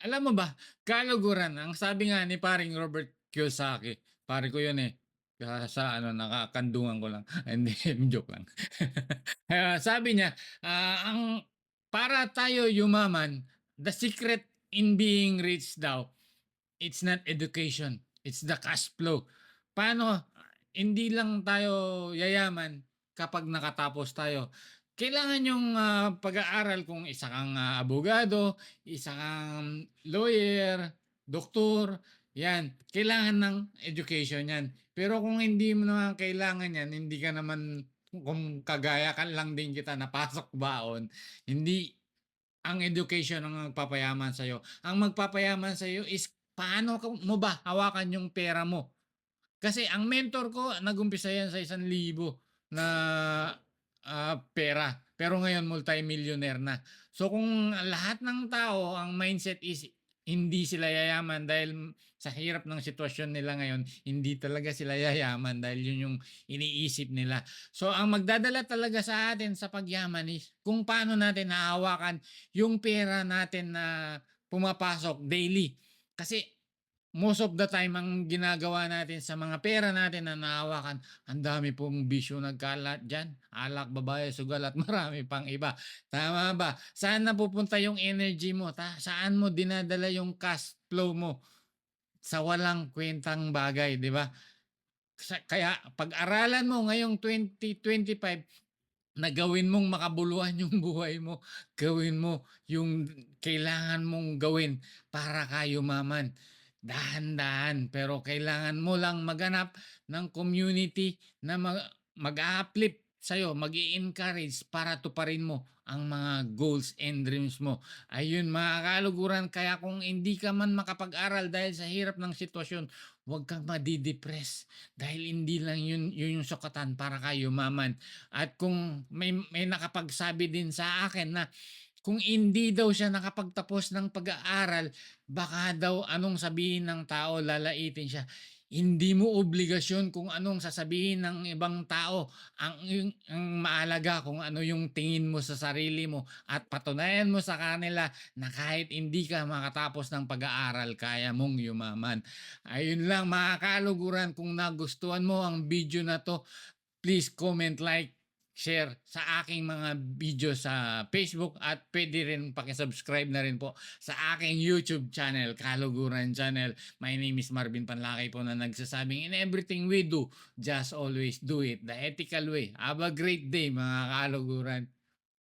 Alam mo ba, kaluguran, ang sabi nga ni paring Robert Kiyosaki, pare ko yun eh, kaya sa ano, nakakandungan ko lang. Hindi, joke lang. Ah, sabi niya, ah, ang para tayo yumaman, the secret in being rich daw, it's not education, it's the cash flow. Paano, hindi lang tayo yayaman kapag nakatapos tayo. Kailangan yung ah, pag-aaral kung isa kang ah, abogado, isa kang lawyer, doktor, yan. Kailangan ng education yan. Pero kung hindi mo naman kailangan yan, hindi ka naman, kung kagaya ka lang din kita napasok baon, hindi ang education ang magpapayaman sa'yo. Ang magpapayaman sa'yo is paano mo ba hawakan yung pera mo. Kasi ang mentor ko, nagumpisa yan sa isang libo na ah, pera. Pero ngayon, multimillionaire na. So kung lahat ng tao, ang mindset is hindi sila yayaman dahil sa hirap ng sitwasyon nila ngayon, hindi talaga sila yayaman dahil yun yung iniisip nila. So ang magdadala talaga sa atin sa pagyaman is kung paano natin nahawakan yung pera natin na pumapasok daily. Kasi most of the time ang ginagawa natin sa mga pera natin na nahawakan, ang dami pong bisyo nagkalat dyan. Alak, babae, sugal at marami pang iba. Tama ba? Saan napupunta yung energy mo? Ta? Saan mo dinadala yung cash flow mo? Sa walang kwentang bagay, di ba? Kaya pag-aralan mo ngayong 2025 na gawin mong makabuluhan yung buhay mo, gawin mo yung kailangan mong gawin para ka yumaman. Dahan-dahan, pero kailangan mo lang maganap ng community na mag, mag-uplift sa'yo, mag encourage para tuparin mo ang mga goals and dreams mo. Ayun mga kaluguran, kaya kung hindi ka man makapag-aral dahil sa hirap ng sitwasyon, huwag kang madidepress dahil hindi lang yun, yun yung sukatan para kayo yumaman. At kung may, may nakapagsabi din sa akin na kung hindi daw siya nakapagtapos ng pag-aaral, baka daw anong sabihin ng tao, lalaitin siya. Hindi mo obligasyon kung anong sasabihin ng ibang tao. Ang, yung, ang maalaga kung ano yung tingin mo sa sarili mo at patunayan mo sa kanila na kahit hindi ka makatapos ng pag-aaral, kaya mong yumaman. Ayun lang mga kaluguran, kung nagustuhan mo ang video na to, please comment, like, share sa aking mga video sa Facebook at pwede rin pakisubscribe na rin po sa aking YouTube channel, Kaluguran Channel. My name is Marvin Panlakay po na nagsasabing in everything we do, just always do it the ethical way. Have a great day mga kaluguran.